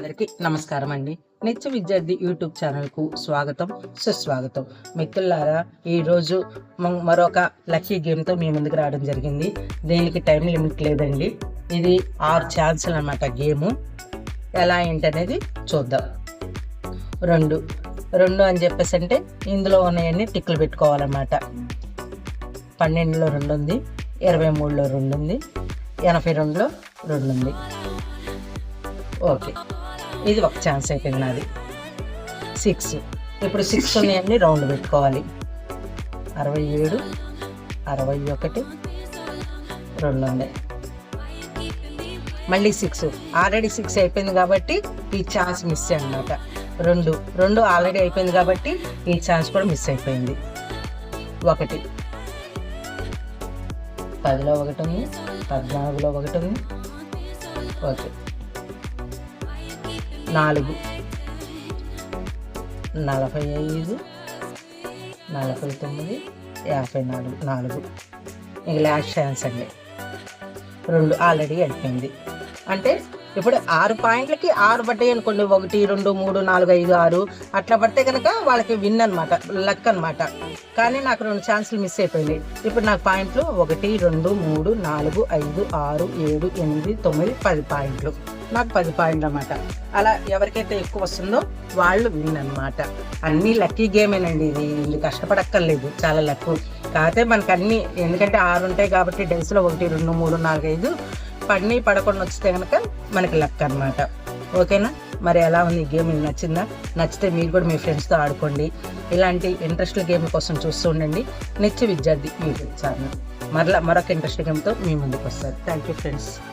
అందరికీ నమస్కారం అండి. నిత్య విద్యార్థి యూట్యూబ్ ఛానల్కు స్వాగతం సుస్వాగతం. మిత్రులారా ఈరోజు మరొక లక్కీ గేమ్తో మీ ముందుకు రావడం జరిగింది. దీనికి టైం లిమిట్ లేదండి. ఇది ఆరు ఛాన్సులు అనమాట గేము. ఎలా ఏంటనేది చూద్దాం. రెండు. రెండు అని చెప్పేసి అంటే ఇందులో ఉన్నాయన్నీ టిక్కులు పెట్టుకోవాలన్నమాట. పన్నెండులో రెండు ఉంది ఇరవై మూడులో రెండు ఉంది ఎనభై రెండులో రెండు ఉంది ఓకే. ఇది ఒక ఛాన్స్ అయిపోయింది నాది. సిక్స్ ఇప్పుడు సిక్స్ ఉన్నాయన్నీ రౌండ్ పెట్టుకోవాలి. అరవై ఏడు అరవై ఒకటి రెండు ఉన్నాయి. మళ్ళీ సిక్స్ ఆల్రెడీ సిక్స్ అయిపోయింది కాబట్టి ఈ ఛాన్స్ మిస్ అన్నమాట. రెండు రెండు ఆల్రెడీ అయిపోయింది కాబట్టి ఈ ఛాన్స్ కూడా మిస్ అయిపోయింది. ఒకటి. పదిలో ఒకటి ఉంది పద్నాలుగులో ఒకటి ఉంది. ఓకే. నాలుగు. నలభై ఐదు నలభై తొమ్మిది యాభై నాలుగు నాలుగు. ఇంక లాస్ట్ ఛాన్స్ అండి. రెండు ఆల్రెడీ అయిపోయింది. అంటే ఇప్పుడు ఆరు పాయింట్లకి ఆరు పడ్డాయి అనుకోండి. ఒకటి రెండు మూడు నాలుగు ఐదు ఆరు. అట్లా పడితే కనుక వాళ్ళకి విన్ అనమాట లక్ అనమాట కానీ నాకు రెండు ఛాన్సులు మిస్ అయిపోయినాయి. ఇప్పుడు నాకు పాయింట్లు ఒకటి రెండు మూడు నాలుగు ఐదు ఆరు ఏడు ఎనిమిది తొమ్మిది పది పాయింట్లు. నాకు పది పాయింట్లు అనమాట అలా ఎవరికైతే ఎక్కువ వస్తుందో వాళ్ళు విన్ అనమాట అన్నీ లక్కీ గేమేనండి ఇది. ఇది కష్టపడక్కర్లేదు. చాలా లక్ కాకపోతే మనకు అన్ని ఎందుకంటే ఆరు ఉంటాయి కాబట్టి డేస్లో ఒకటి రెండు మూడు నాలుగు ఐదు. పడిని పడకుండా వస్తే కనుక మనకి లక్ అనమాట ఓకేనా? మరి ఎలా ఉంది ఈ గేమ్ మీకు నచ్చిందా? నచ్చితే మీరు కూడా మీ ఫ్రెండ్స్తో ఆడుకోండి. ఇలాంటి ఇంట్రెస్ట్ గేమ్ కోసం చూస్తూ ఉండండి. నిత్య విద్యార్థి యూట్యూబ్ ఛానల్ మరలా మరొక ఇంట్రెస్ట్ గేమ్తో మీ ముందుకు వస్తారు. Thank you friends